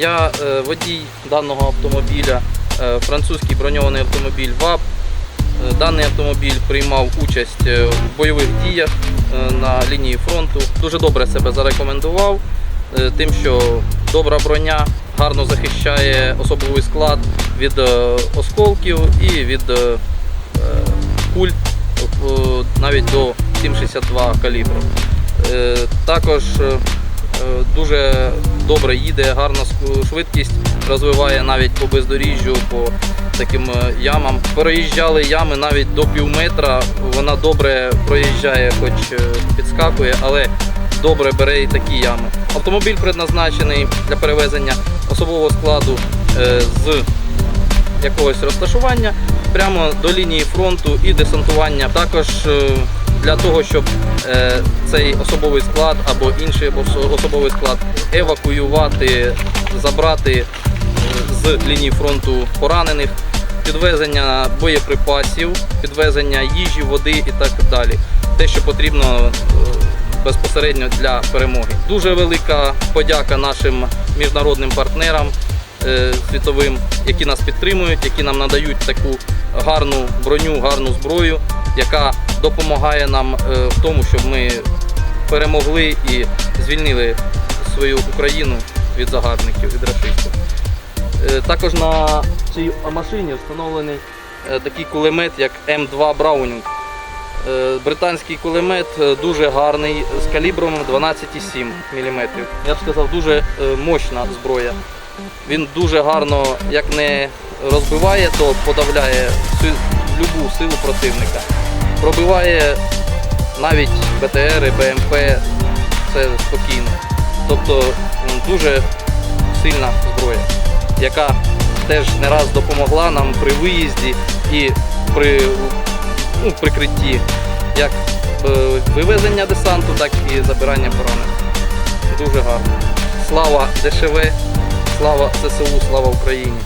Я е, водій даного автомобіля, е, французький броньований автомобіль ВАП. Е, Даний автомобіль приймав участь в бойових діях на лінії фронту. Дуже добре себе зарекомендував, тим, що добра броня гарно захищає особовий склад від осколків і від куль навіть до 7,62 калібру. Також дуже добре їде, гарна швидкість розвиває навіть по бездоріжжю, по таким е, ямам. Переїжджали ями навіть до пів метра. Вона добре проїжджає, хоч е, підскакує, але добре бере і такі ями. Автомобіль предназначений для перевезення особового складу е, з якогось розташування прямо до лінії фронту і десантування. Також е, для того, щоб е, цей особовий склад або інший особовий склад евакуювати, забрати е, з лінії фронту поранених, підвезення боєприпасів, підвезення їжі, води і так далі. Те, що потрібно безпосередньо для перемоги. Дуже велика подяка нашим міжнародним партнерам світовим, які нас підтримують, які нам надають таку гарну броню, гарну зброю, яка допомагає нам е, в тому, щоб ми перемогли і звільнили свою Україну від загарбників, від расистів. Е, Також на цій машині встановлений е, такий кулемет, як М2 Браунінг. Британський кулемет дуже гарний з калібром 12,7 мм. Я б сказав, дуже мощна зброя. Він дуже гарно, як не розбиває, то подавляє любу силу противника. Пробиває навіть БТР, БМП, це спокійно. Тобто дуже сильна зброя, яка теж не раз допомогла нам при виїзді і при ну, прикритті як е, вивезення десанту, так і забирання поранених. Дуже гарно. Слава ДШВ, слава ЗСУ, слава Україні!